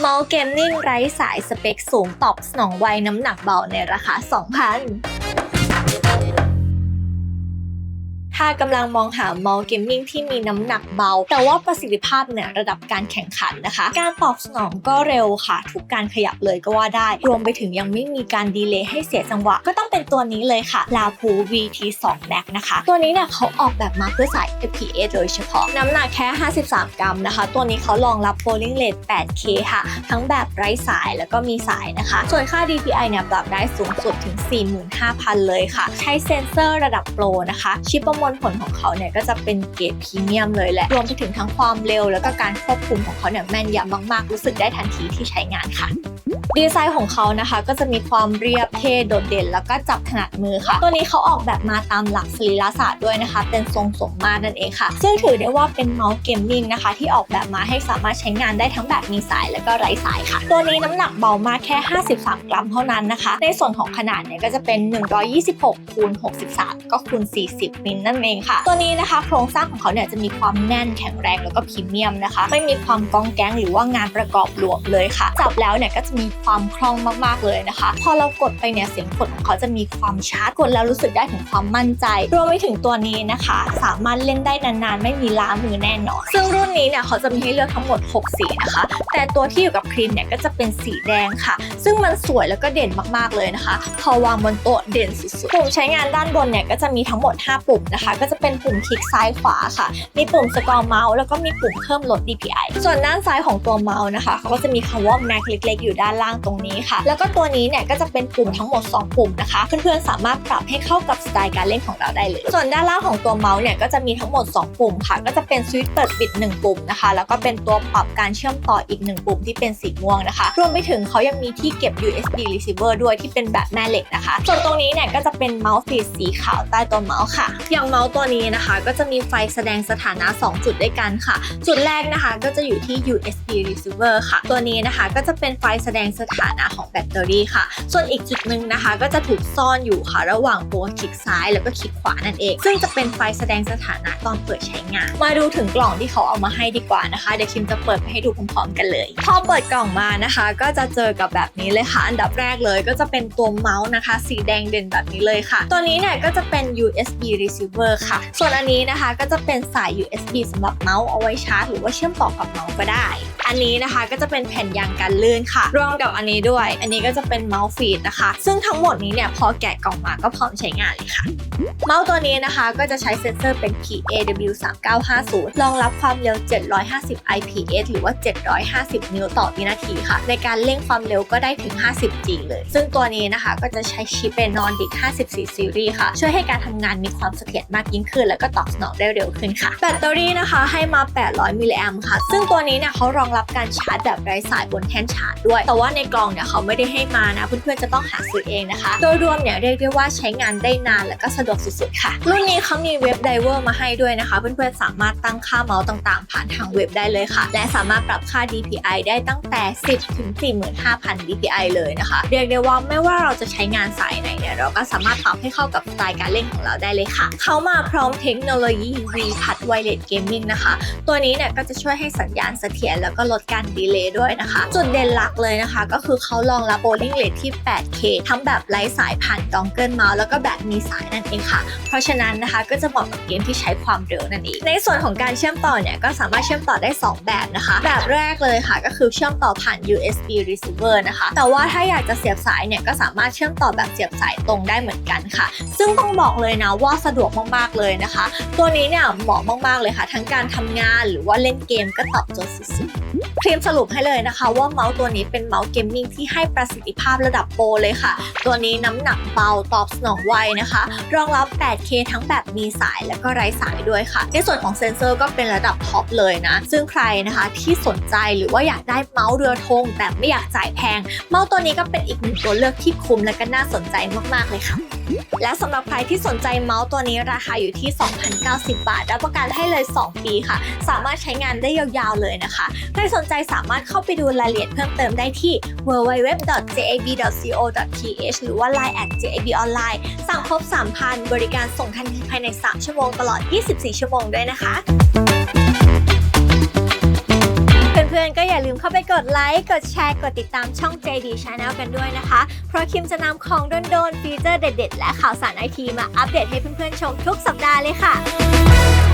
เมาส์เกมมิ่งไร้สายสเปคสูงตอบสนองไวน้ำหนักเบาในราคา 2,000 ถ้ากำลังมองหาเมาส์เกมมิ่งที่มีน้ำหนักเบา แต่ว่าประสิทธิภาพเนี่ยระดับการแข่งขันนะคะ การตอบสนองก็เร็วค่ะ ทุกการขยับเลยก็ว่าได้ รวมไปถึงยังไม่มีการดีเลย์ให้เสียจังหวะ ก็ต้องเป็นตัวนี้เลยค่ะ l a p u VT2 Max นะคะ ตัวนี้เนี่ยเขาออกแบบมาเพื่อสาย FPS โดยเฉพาะ น้ำหนักแค่ 53 กรัมนะคะ ตัวนี้เขารองรับ polling rate 8K ค่ะ ทั้งแบบไร้สายแล้วก็มีสายนะคะ ส่วนค่า DPI เนี่ยปรับได้สูงสุดถึง 45,000 เลยค่ะ ใช้เซ็นเซอร์ระดับโปรนะคะ ชิปประมวลผลของเขาเนี่ยก็จะเป็นเกรดพรีเมียมเลยแหละ รวมไปถึงทั้งความเร็ว แล้วก็การควบคุมของเขาเนี่ยแม่นยำมากๆ รู้สึกได้ทันทีที่ใช้งานค่ะดีไซน์ของเขานะคะก็จะมีความเรียบเท่โดดเด่น แล้วก็จับถนัดมือค่ะ ตัวนี้เขาออกแบบมาตามหลักสรีรศาสตร์ด้วยนะคะ เป็นทรงสมมาตรนั่นเองค่ะ ซึ่งถือได้ว่าเป็นเมาส์เกมมิ่งนะคะ ที่ออกแบบมาให้สามารถใช้งานได้ทั้งแบบมีสายและก็ไร้สายค่ะ ตัวนี้น้ำหนักเบามากแค่ 53 กรัมเท่านั้นนะคะ ในส่วนของขนาดเนี่ยก็จะเป็น 126คูณ63 ก็คูณ40มิลนั่นเองค่ะ ตัวนี้นะคะ โครงสร้างของเขาเนี่ยจะมีความแน่นแข็งแรงแล้วก็พรีเมียมนะคะ ไม่มีความกองแก๊งหรือว่างานประกอบหลวมเลยค่ะ จับแล้วเนี่ยก็จะมีความคล่องมากๆเลยนะคะ พอเรากดไปเนี่ยเสียงกดของเขาจะมีความชาร์จกดแล้วรู้สึกได้ถึงความมั่นใจรวมไปถึงตัวนี้นะคะ สามารถเล่นได้นานๆ ไม่มีล้ามือแน่นอน ซึ่งรุ่นนี้เนี่ยเขาจะมีให้เลือกทั้งหมด 6 สีนะคะ แต่ตัวที่อยู่กับครีมเนี่ยก็จะเป็นสีแดงค่ะ ซึ่งมันสวยแล้วก็เด่นมากๆเลยนะคะ พอวางบนโต๊ะเด่นสุดๆปุ่มใช้งานด้านบนเนี่ยก็จะมีทั้งหมด 5 ปุ่มนะคะก็จะเป็นปุ่มคลิกซ้ายขวาค่ะ มีปุ่มสกอร์เมาส์แล้วก็มีปุ่มเพิ่มลด DPI ส่วนด้านซ้ายของตัวเมาส์นะคะเขาก็จะมีคำว่า Mac เล็กๆ อยู่ด้านล่างตรงนี้ค่ะ แล้วก็ตัวนี้เนี่ยก็จะเป็นปุ่มทั้งหมด 2 ปุ่มนะคะ เพื่อนๆสามารถปรับให้เข้ากับสไตล์การเล่นของเราได้เลย ส่วนด้านล่างของตัวเมาส์เนี่ยก็จะมีทั้งหมด 2 ปุ่มค่ะ ก็จะเป็นสวิตช์เปิดปิด 1 ปุ่มนะคะ แล้วก็เป็นตัวปรับการเชื่อมต่ออีก 1 ปุ่มที่เป็นสีม่วงนะคะ รวมไปถึงเขายังมีที่เก็บ USB receiver ด้วยที่เป็นแบบแม่เหล็กนะคะ ส่วนตรงนี้เนี่ยก็จะเป็นเมาส์สีขาวใต้ตัวเมาส์ค่ะ อย่างเมาส์ตัวนี้นะคะ ก็จะมีไฟแสดงสถานะ 2 จุดด้วยกันค่ะ จุดแรกนะคะก็จะอยู่ที่ USB receiver ค่ะ ตัวนี้นะคะก็จะเป็นไฟแสดงสถานะของแบตเตอรี่ค่ะ ส่วนอีกจุดหนึ่งนะคะ ก็จะถูกซ่อนอยู่ค่ะระหว่างตัวคลิกซ้ายแล้วก็คลิกขวานั่นเอง ซึ่งจะเป็นไฟแสดงสถานะตอนเปิดใช้งาน มาดูถึงกล่องที่เขาเอามาให้ดีกว่านะคะเดี๋ยวคิมจะเปิดไปให้ดูพร้อมๆกันเลย พอเปิดกล่องมานะคะ ก็จะเจอกับแบบนี้เลยค่ะ อันดับแรกเลยก็จะเป็นตัวเมาส์นะคะ สีแดงเด่นแบบนี้เลยค่ะ ตัวนี้เนี่ยก็จะเป็น USB receiver ค่ะ ส่วนอันนี้นะคะก็จะเป็นสาย USB สำหรับเมาส์เอาไว้ชาร์จหรือว่าเชื่อมต่อกับเมาส์ก็ได้ อันนี้นะคะก็จะเป็นแผ่นยางกันลื่นค่ะ รวมกับอันนี้ด้วย อันนี้ก็จะเป็นเมาส์ฟีดนะคะ ซึ่งทั้งหมดนี้เนี่ยพอแกะกล่องมาก็พร้อมใช้งานเลยค่ะ เมาส์ตัวนี้นะคะก็จะใช้เซ็นเซอร์เป็น PAW3950 รองรับความเร็ว 750 IPS หรือว่า 750 นิ้วต่อวินาทีค่ะ ในการเร่งความเร็วก็ได้ถึง 50G เลย ซึ่งตัวนี้นะคะก็จะใช้ชิปเป็น Nordic 54 Series ค่ะ ช่วยให้การทำงานมีความเสถียรมากยิ่งขึ้น แล้วก็ตอบสนองได้เร็วขึ้นค่ะ แบตเตอรี่นะคะให้มา 800 มิลลิแอมค่ะ ซึ่งตัวนี้เนี่ยเขารองรับการชาร์จแบบไร้สายบนแท่นชาร์จด้วย แต่ว่าในกล่องเนี่ยเขาไม่ได้ให้มานะ เพื่อนๆจะต้องหาซื้อเองนะคะ โดยรวมเนี่ยเรียกได้ว่าใช้งานได้นานและก็สะดวกสุดๆค่ะ รุ่นนี้เขามีเว็บไดเวอร์มาให้ด้วยนะคะ เพื่อนๆสามารถตั้งค่าเมาส์ต่างๆ ผ่านทางเว็บได้เลยค่ะ และสามารถปรับค่า DPI ได้ตั้งแต่ 10 ถึง 45,000 DPI เลยนะคะ เรียกได้ว่าไม่ว่าเราจะใช้งานสายไหนเนี่ยเราก็สามารถปรับให้เข้ากับสไตล์การเล่นของเราได้เลยค่ะเขามาพร้อมเทคโนโลยี V Pad Wireless Gaming นะคะ ตัวนี้เนี่ยก็จะช่วยให้สัญญาณเสถียรแล้วก็ลดการดีเลย์ด้วยนะคะ จุดเด่นหลักเลยนะคะ ก็คือเขารองรับ polling rate ที่ 8K ทั้งแบบไร้สายผ่านดองเกิลเมาส์แล้วก็แบบมีสายนั่นเองค่ะ เพราะฉะนั้นนะคะก็จะเหมาะกับเกมที่ใช้ความเร็วนั่นเอง ในส่วนของการเชื่อมต่อเนี่ยก็สามารถเชื่อมต่อได้ 2 แบบนะคะ แบบแรกเลยค่ะ ก็คือเชื่อมต่อผ่าน USB receiver นะคะ แต่ว่าถ้าอยากจะเสียบสายเนี่ยก็สามารถเชื่อมต่อแบบเสียบสายตรงได้เหมือนกันค่ะ ซึ่งต้องบอกเลยนะว่าสะดวกมากๆเลยนะคะ ตัวนี้เนี่ยเหมาะมากๆเลยค่ะ ทั้งการทำงานหรือว่าเล่นเกมก็ตอบโจทย์สุดๆครีมสรุปให้เลยนะคะ ว่าเมาส์ตัวนี้เป็นเมาส์เกมมิ่งที่ให้ประสิทธิภาพระดับโปรเลยค่ะ ตัวนี้น้ำหนักเบาตอบสนองไวนะคะ รองรับ 8K ทั้งแบบมีสายและก็ไร้สายด้วยค่ะ ในส่วนของเซนเซอร์ก็เป็นระดับท็อปเลยนะ ซึ่งใครนะคะที่สนใจหรือว่าอยากได้เมาส์เรือธงแบบไม่อยากจ่ายแพง เมาส์ตัวนี้ก็เป็นอีกหนึ่งตัวเลือกที่คุ้มและก็น่าสนใจมากๆเลยค่ะ และสำหรับใครที่สนใจเมาส์ตัวนี้ราคาอยู่ที่ 2,090 บาท รับประกันให้เลย 2 ปีค่ะ สามารถใช้งานได้ยาวๆเลยนะคะ ใครสนใจสามารถเข้าไปดูรายละเอียดเพิ่มเติมได้ที่ www.jab.co.th หรือว่า line at jab online สั่งครบ 3,000 บริการส่งทันทีภายใน 3 ชั่วโมงตลอด 24 ชั่วโมงด้วยนะคะ ดไลค์ กดแชร์ กดติดตามช่อง JD Channel กันด้วยนะคะ เพราะคิมจะนำของโดนๆฟีเจอร์เด็ด ๆ และข่าวสารไอทีมาอัปเดตให้เพื่อนๆชมทุกสัปดาห์เลยค่ะ